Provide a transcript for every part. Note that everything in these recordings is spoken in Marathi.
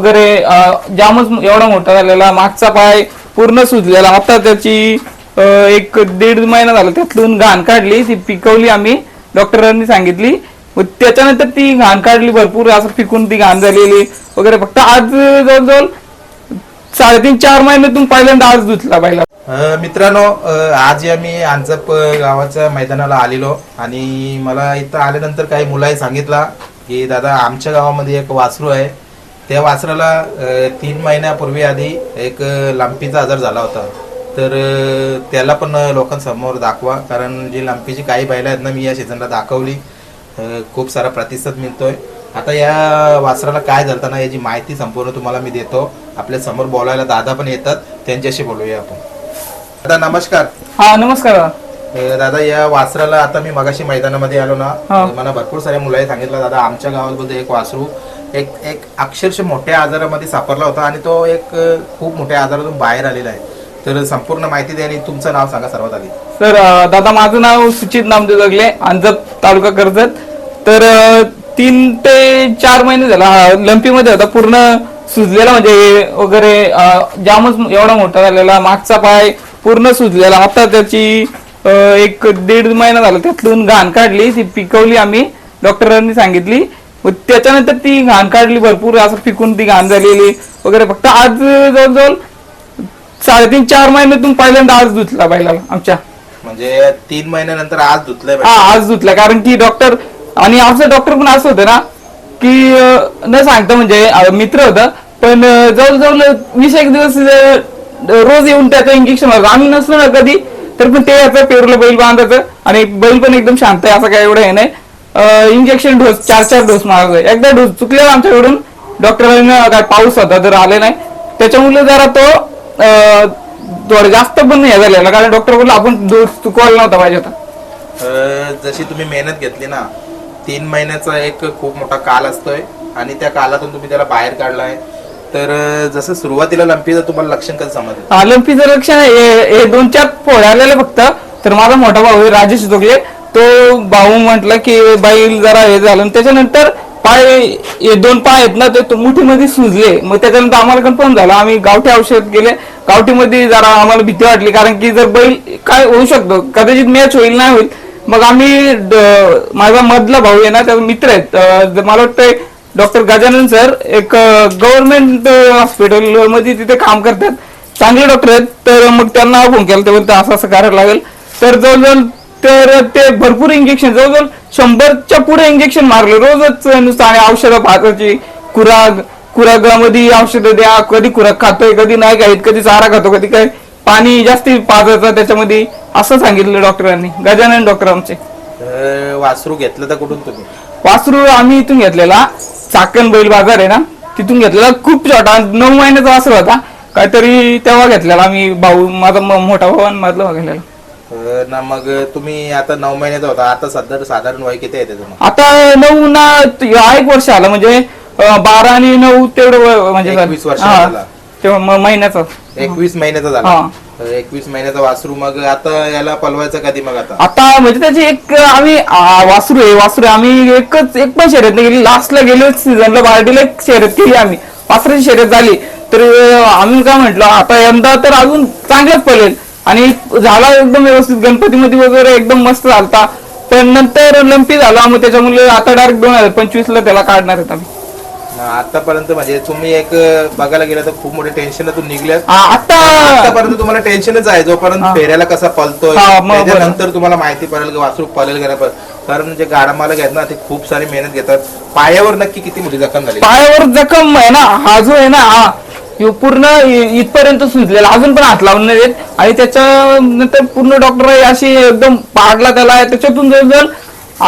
वगैरे जामच एवढा मोठा झालेला मागचा पाय पूर्ण सुजलेला. आता त्याची एक दीड महिना झाला त्यातून घाण काढली ती पिकवली आम्ही डॉक्टरांनी सांगितली. त्याच्यानंतर ती घाण काढली भरपूर असं पिकून ती घाण झालेली वगैरे. फक्त आज जवळजवळ साडेतीन चार महिन्यातून पहिल्यांदा आज धुतला पहिला मित्रांनो आज आम्ही अंजप गावाच्या मैदानाला आलेलो आणि मला इथं आल्यानंतर काही मुलाही सांगितला की दादा आमच्या गावामध्ये एक वासरू आहे. त्या वासराला तीन महिन्यापूर्वी आधी एक लांपीचा आजार झाला होता. तर त्याला पण लोकांसमोर दाखवा. कारण जी लांपीची काही बैलं आहेत ना मी या सीझनला दाखवली. खूप सारा प्रतिसाद मिळतोय. आता या वासराला काय झालं ना याची माहिती संपूर्ण तुम्हाला मी देतो. आपल्यासमोर बोलायला दादा पण येतात. त्यांच्याशी बोलूया आपण. दादा नमस्कार. हा नमस्कार. दादा या वासराला आता मी मगाशी मैदानामध्ये आलो ना. मला भरपूर साऱ्या मुलांनी सांगितलं दादा आमच्या गावामध्ये एक वासरू एक एक अक्षरशः मोठ्या आजारामध्ये सापडला होता आणि तो एक खूप मोठ्या आजारातून बाहेर आलेला आहे. तर संपूर्ण माहिती द्या आणि तुमचं नाव सांगा सर्वात आधी. सर दादा माझं नाव सुचित नामदेव जगले अंजप तालुका कर्जत. तर तीन ते चार महिने झाला लंपीमध्ये होता पूर्ण सुजलेला म्हणजे वगैरे जामच एवढा मोठा झालेला मागचा पाय पूर्ण सुजलेला. आता त्याची एक दीड महिना झाला त्यातून घाण काढली ती पिकवली आम्ही डॉक्टरांनी सांगितली. व त्याच्यानंतर ती घाण काढली भरपूर असं पिकून ती घाण झालेली वगैरे. फक्त आज जवळजवळ साडेतीन चार महिन्यातून पहिल्यांदा आज धुतला बैलाला आमच्या. म्हणजे तीन महिन्यानंतर आज धुतलंय हा आज धुतला. कारण की डॉक्टर आणि आमचं डॉक्टर पण असं होतं ना की न सांगता म्हणजे मित्र होतं पण जवळजवळ वीस एक दिवस रोज येऊन त्याचं इंजेक्शन मारतो. आम्ही नसलो ना कधी तर पण ते याचं पेरलं बैल बांधायचं आणि बैल पण एकदम शांत आहे असं काय एवढं हे नाही. इंजेक्शन डोस चार चार डोस मारतोय एकदा डोस चुकलेला आमच्याकडून डॉक्टरांनी काय पाऊस होता तर आले नाही. त्याच्यामुळे जरा तो थोडं जास्त पण नाही झालेला कारण डॉक्टर बोलला आपण डोस चुकवायला नव्हता पाहिजे होता. जशी तुम्ही मेहनत घेतली ना तीन महिन्याचा एक खूप मोठा काल असतोय आणि त्या कालातून तुम्ही त्याला बाहेर काढलाय. तर जसं सुरुवातीला लंपीचं तुम्हाला लक्षण कसं समजलं? ऑलिम्पिकचं लक्षण दोन चार फोड आलेले फक्त. तर माझा मोठा भाऊ राजेश जोगले तो भाऊ म्हटलं की बैल जरा हे झालं. आणि त्याच्यानंतर पाय हे दोन पाय आहेत ना ते तो मुठीमध्ये सुजले. मग त्याच्यानंतर आम्हाला कन्फर्म झालं. आम्ही गावठी औषध गेले. गावठीमध्ये जरा आम्हाला भीती वाटली. कारण की जर बैल काय होऊ शकतो? कदाचित मॅच होईल नाही होईल. मग आम्ही ड- माझा मधला भाऊ आहे ना त्याचा मित्र आहेत मला वाटतंय डॉक्टर गजानन सर एक गव्हर्नमेंट हॉस्पिटलमध्ये तिथे काम करतात. चांगले डॉक्टर आहेत. तर मग त्यांना फोन केला. ते बोलतो असं असं करायला लागेल. तर जवळजवळ तर ते भरपूर इंजेक्शन जवळजवळ शंभरच्या पुढे इंजेक्शन मारले. रोजच नुसतं आणि औषधं पाहताची. कुराग कुरागामध्ये औषधं द्या कधी कुराग खातोय कधी नाही खात कधी चारा खातो कधी काय पाणी जास्ती पाजायचं त्याच्यामध्ये. असं सांगितलं डॉक्टरांनी. गजानन डॉक्टर आमचे. वासरू घेतलं तर कुठून तुम्ही? वासरू आम्ही इथून घेतलेला. चाकण बैल बाजार आहे ना तिथून घेतलेला. खूप छोटा नऊ महिन्याचा वासरू होता. काहीतरी तेव्हा घेतलेला आम्ही भाऊ माझा म- मोठा भाऊ आणि मधला भाऊ घेतलेला. ना मग तुम्ही आता नऊ महिन्याचा होता आता सध्या साधारण वय किती आहे त्याचं मग आता नऊ ना एक वर्ष आला म्हणजे अं, बारा आणि नऊ तेवढं वय- म्हणजे झालं. एकवीस वर्ष हा. झाला. तेव्हा म- महिन्याचा एकवीस महिन्याचा. झाला एकवीस महिन्याचा वासरू मग आता याला पलवायचं कधी मग आता आता म्हणजे त्याची एक आम्ही आ, वासरू आहे वासरू आहे. आम्ही एकच एक पण शर्यत नाही केली लास्टला गेलो सीझनला बार्टीला एक शर्यत केली आम्ही वासराची शर्यत झाली तर अं, आम्ही काय म्हटलं आता यंदा तर अजून चांगलंच पडेल आणि झाला एकदम व्यवस्थित. गणपतीमध्ये वगैरे एकदम मस्त झालता. पण नंतर लंपी झाला मग त्याच्यामुळे आता डायरेक्ट दोन हजार पंचवीस ला त्याला काढणार आहेत आम्ही. आतापर्यंत म्हणजे तुम्ही एक बघायला गेलं तर खूप मोठे टेन्शनातून निघल्यात आ, आता आतापर्यंत तुम्हाला टेन्शनच आहे जोपर्यंत. फेऱ्याला कसा पलतोय त्याच्यानंतर तुम्हाला माहिती पडेल की वासरू पलेल का नाही कारण जे गाडा मालक आहेत ना ते खूप सारी मेहनत घेतात. पायावर नक्की किती मोठी जखम झाली? पायावर जखम आहे ना हा जो आहे ना हा ह्यो पूर्ण इ- इथपर्यंत सुजलेला अजून पण हात लावून नाही देत आणि त्याच्यानंतर पूर्ण डॉक्टर अशी एकदम पाडला त्याला त्याच्यातून जवळजवळ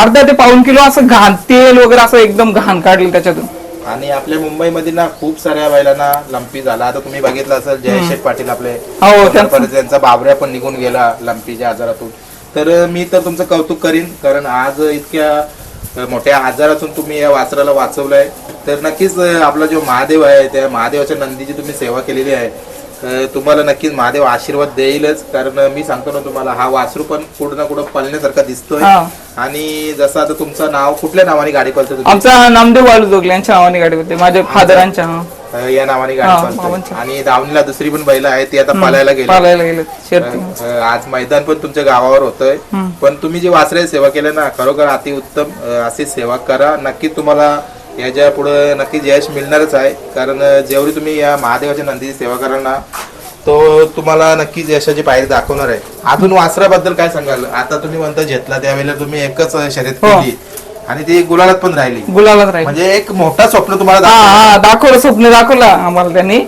अर्धा ते पाऊन किलो असं घाण तेल वगैरे असं एकदम घाण काढलं त्याच्यातून. आणि आपल्या मुंबईमध्ये ना खूप साऱ्या बैलांना लंपी झाला. आता तुम्ही बघितलं असेल जयशेठ पाटील आपले. हो, त्यांचं- परत त्यांचा बाबऱ्या पण निघून गेला लंपीच्या आजारातून. तर मी तर तुमचं कौतुक करीन कारण आज इतक्या मोठ्या आजारातून तुम्ही या वासराला वाचवलंय. तर नक्कीच आपला जो महादेव आहे त्या महादेवाच्या नंदीची तुम्ही सेवा केलेली आहे. तुम्हाला नक्कीच महादेव आशीर्वाद देईलच. कारण मी सांगतो ना तुम्हाला हा वासरू पण कुठं ना कुठं पळण्यासारखा दिसतोय. आणि जसं आता तुमचं नाव कुठल्या नावाने गाडी पळतो आमचा नामदेव बालू जोगले यांच्या नावाने गाडी होते माझ्या फादरांच्या या नावाने गाडी. आणि दावणीला दुसरी पण बैल आहे ती आता पालायला गेली. आज मैदान पण तुमच्या गावावर होतंय. पण तुम्ही जी वासरे सेवा केली ना खरोखर अति उत्तम अं, अशी सेवा करा. नक्की तुम्हाला याच्यापुढे नक्की यश मिळणारच आहे. कारण जेवढी तुम्ही या महादेवाच्या नंदीची सेवा कराल ना तो तुम्हाला नक्कीच यशाची पायरी दाखवणार आहे. अजून वासराबद्दल काय सांगाल? आता तुम्ही म्हणता घेतला त्यावेळेला तुम्ही एकच शर्यत हो. केली. आणि ती गुलालात पण राहिली. गुलालात राहील. म्हणजे एक मोठा स्वप्न तुम्हाला हा दाखवलं. हा दाखवलं स्वप्न दाखवलं आम्हाला त्यांनी.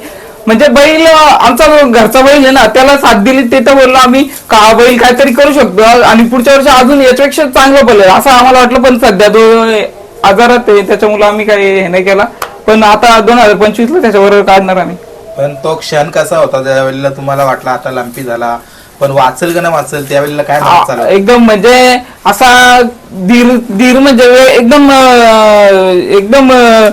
म्हणजे बैल आमचा घरचा बैल आहे ना त्याला साथ दिली ते तर बोललो आम्ही का बैल काहीतरी करू शकतो आणि पुढच्या वर्षी अजून याच्यापेक्षा चांगलं बोललं असं आम्हाला वाटलं पण सध्या तो आजारात आहे त्याच्यामुळे आम्ही काही हे नाही केला. पण आता दोन हजार पंचवीस ला त्याच्याबरोबर काढणार आम्ही. पण तो क्षण कसा होता? त्यावेळेला तुम्हाला वाटला आता लंपी झाला पण वाचल का ना वाचल त्यावेळेला काय एकदम म्हणजे असा धीर धीर म्हणजे एकदम अं, एकदम अं,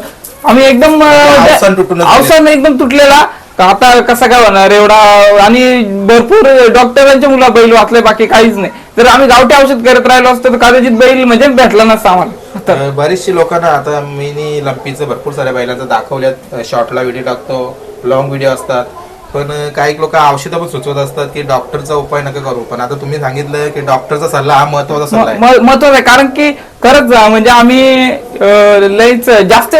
आम्ही एकदम अं, अवसान तुटूनच गेले. अवसान एकदम तुटलेला. आता कसं काय होणार एवढा आणि भरपूर डॉक्टरांच्या मुला बैल वाचले बाकी काहीच नाही. जर आम्ही गावठी औषध करत राहिलो असतो तर कदाचित बैल म्हणजे भेटला नसता आम्हाला. तर अं, बरीचशी लोकांना आता मी नी लंपीचं भरपूर साऱ्या बैलांचं दाखवल्यात. शॉर्टला व्हिडिओ टाकतो लॉंग व्हिडिओ असतात. पण काही लोक औषधं पण सुचवत असतात की डॉक्टरचा उपाय नका करू. पण आता तुम्ही सांगितलं की डॉक्टरचा सल्ला हा महत्त्वाचा सल्ला आहे. महत्वाचं आहे. कारण की खरंच म्हणजे आम्ही अं, लयच जास्त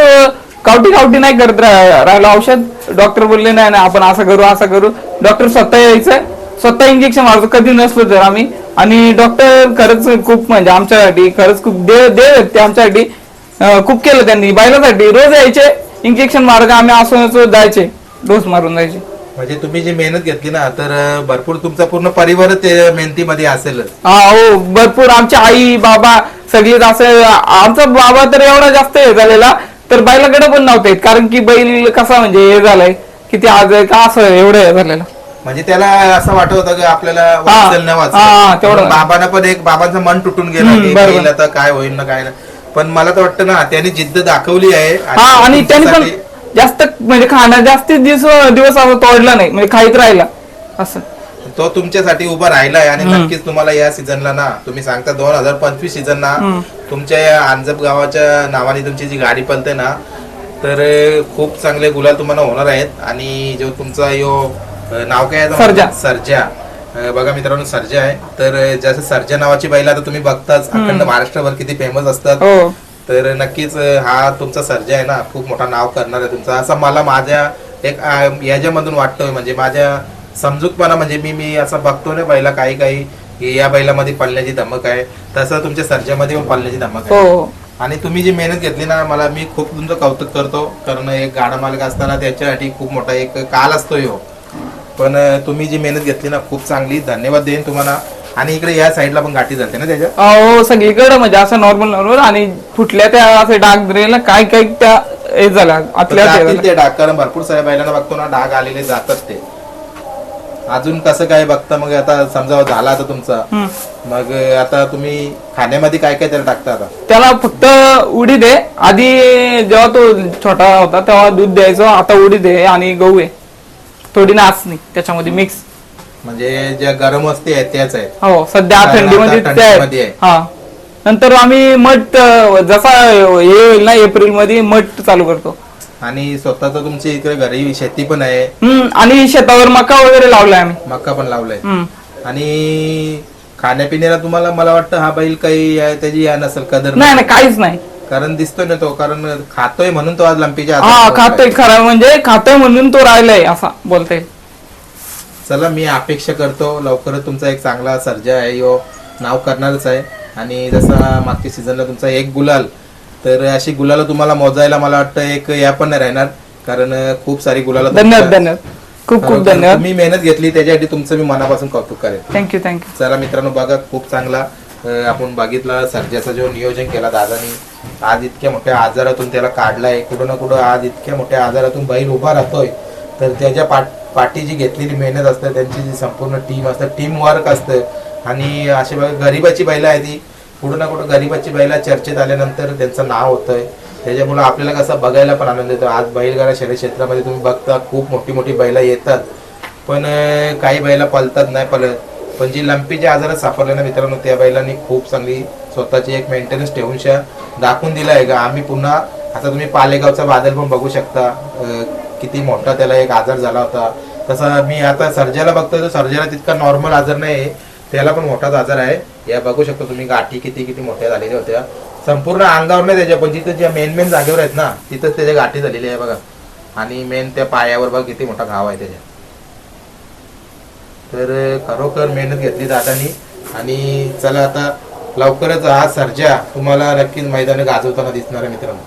गावठी गावठी नाही करत रा- राहिलो औषध. डॉक्टर बोलले नाही नाही आपण असं करू असं करू. डॉक्टर स्वतः यायचं. स्वतः इंजेक्शन मारतो. कधी नसलो तर आम्ही. आणि डॉक्टर खरंच खूप म्हणजे आमच्यासाठी खरंच खूप देव देव आहेत. ते आमच्यासाठी अं, खूप केलं त्यांनी. बैलासाठी रोज यायचे. इंजेक्शन मारायचे आम्ही असं असं जायचे. डोस मारून जायचे. म्हणजे तुम्ही जी मेहनत घेतली ना तर भरपूर तुमचा पूर्ण परिवार ते मेहनतीमध्ये असेल हा हो भरपूर आमची आई बाबा सगळीच असं आमचा बाबा तर एवढा जास्त हे झालेला तर बैलाकडे पण नव्हते कारण की बैल कसा म्हणजे हे झालाय की ते आज का असं एवढं हे झालेलं. म्हणजे त्याला असं वाटत होतं की आपल्याला वाचल न हा, वाचल तेवढं. पण बाबांना पण एक बाबांचं मन तुटून गेलं हम्म, की बरोबर. बैल आता काय होईल ना काय ना पण मला तर वाटतं ना त्यांनी जिद्द दाखवली आहे. हा आणि त्यांनी पण तुमच्यासाठी- जास्त म्हणजे खाणं जास्तीत दिवस दिवस तोडला नाही. म्हणजे खाईत राहिला. असं. तो तुमच्यासाठी उभा राहिलाय आणि नक्कीच तुम्हाला या सीझनला ना तुम्ही सांगता दोन हजार पंचवीस सीझन ना तुमच्या या अंजप गावाच्या नावाने तुमची जी गाडी पलते ना तर खूप चांगले गुलाल तुम्हाला होणार आहेत. आणि जो तुमचा यो नाव काय आहे? सर्जा. सर्जा. बघा मित्रांनो सर्जा आहे. तर जसं सर्जा नावाची बैल आता तुम्ही बघताच अखंड महाराष्ट्रभर किती फेमस असतात. हो. तर नक्कीच हा तुमचा सर्जा आहे ना खूप मोठा नाव करणार आहे तुमचा. असं मला माझ्या एक याच्यामधून वाटतोय म्हणजे माझ्या समजूतपणा म्हणजे मी मी असं बघतो ना बैला काही काही की या बैलामध्ये पळण्याची धमक आहे तसं तुमच्या सर्जामध्ये पण पळण्याची धमक हो आहे. हो. आणि तुम्ही जी मेहनत घेतली ना मला मी खूप तुमचं कौतुक करतो कारण एक गाडा मालक असताना त्याच्यासाठी खूप मोठा एक काल असतो ह्यो पण तुम्ही जी मेहनत घेतली ना खूप चांगली. धन्यवाद देईन तुम्हाला. आणि इकडे या साईडला पण गाठी चालते ना त्याच्या हो सगळीकडे म्हणजे असं नॉर्मल नॉर्मल आणि फुटल्या त्या असे डाग दिलेला काय काय त्या हे झाल्या आतल्या जातील झाल्या. ते डाग कारण भरपूर साऱ्या बैलांना बघतो ना डाग आलेले जातात ते. अजून कसं काय बघता मग आता समजा झाला आता तुमचा. हम्म. मग आता तुम्ही खाण्यामध्ये काय काय त्याला टाकता आता? त्याला फक्त उडीद आहे आधी जेव्हा तो छोटा होता तेव्हा दूध द्यायचं आता उडीद आहे आणि गहू आहे. थोडी नाचणी त्याच्यामध्ये मिक्स म्हणजे ज्या गरम वस्ती आहेत त्याच आहेत. हो सध्या आता थंडीमध्ये ते थंडीमध्ये आहे. आहे. हा. नंतर आम्ही मठ अं, जसा हे होईल ना एप्रिलमध्ये मठ चालू करतो. आणि स्वतःच तुमची इकडे घरी शेती पण आहे. हम्म आणि शेतावर मका वगैरे लावलाय आम्ही. मक्का पण लावलाय. हम्म. आणि खाण्यापिण्याला तुम्हाला मला वाटतं हा बैल काही त्याची या नसेल कदर नाही नाही. काहीच नाही. कारण दिसतोय ना तो कारण खातोय म्हणून तो आज लंपीच्या हा हातात खातोय. खरा म्हणजे खातोय म्हणून तो राहिलाय असा बोलता येईल चला मी अपेक्षा करतो. लवकरच तुमचा एक चांगला सर्जा आहे. यो नाव करणारच आहे. आणि जसा मागच्या सीझनला तुमचा एक गुलाल तर अशी गुलाला तुम्हाला मोजायला मला वाटतं एक या पण नाही राहणार. कारण खूप सारी गुलाला धन्यवाद धन्यवाद. खूप खूप धन्यवाद. तुम्ही मेहनत घेतली त्याच्यासाठी तुमचं मी मनापासून कौतुक करेन. थँक्यू थँक्यू चला मित्रांनो बघा खूप चांगला आपण बघितला सर्जाचा जो नियोजन केला दादानी. आज इतक्या मोठ्या आजारातून त्याला काढलाय. कुठं ना कुठं आज इतक्या मोठ्या आजारातून बैल उभा राहतोय. तर त्याच्या पाठ पाठी जी घेतलेली मेहनत असते त्यांची जी संपूर्ण टीम असते टीम वर्क असतं. आणि अशी गरीबाची बैल आहे ती. कुठं ना कुठं गरीबाची बैला चर्चेत आल्यानंतर त्यांचं नाव होतंय. त्याच्यामुळे आपल्याला कसं बघायला पण आनंद येतो. आज बैलगाडा शहरी क्षेत्रामध्ये तुम्ही बघता खूप मोठी मोठी बैला येतात. पण काही बैला पलतात नाही पलत. पण जी लंपीच्या आजारात सापडले ना मित्रांनो त्या बैलांनी खूप चांगली स्वतःची एक मेंटेनन्स ठेवून दाखवून दिला आहे का आम्ही पुन्हा आता तुम्ही पालेगावचा बादल पण बघू शकता. किती मोठा त्याला एक आजार झाला होता. तसा मी आता सर्जेला बघतोय तर सर्जाला तितका नॉर्मल आजार नाही आहे त्याला पण मोठाच आजार आहे. या बघू शकता तुम्ही गाठी किती किती मोठ्या झालेल्या होत्या. संपूर्ण अंगावर नाही त्याच्या पण जिथं ज्या मेन मेन जागेवर आहेत ना तिथंच त्याच्या गाठी झालेली आहे बघा. आणि मेन त्या पायावर बघा किती मोठा घाव आहे त्याच्या. तर खरोखर मेहनत घेतली दादानी. आणि चला आता लवकरच हा सर्जा तुम्हाला नक्कीच मैदान गाजवताना दिसणार आहे मित्रांनो.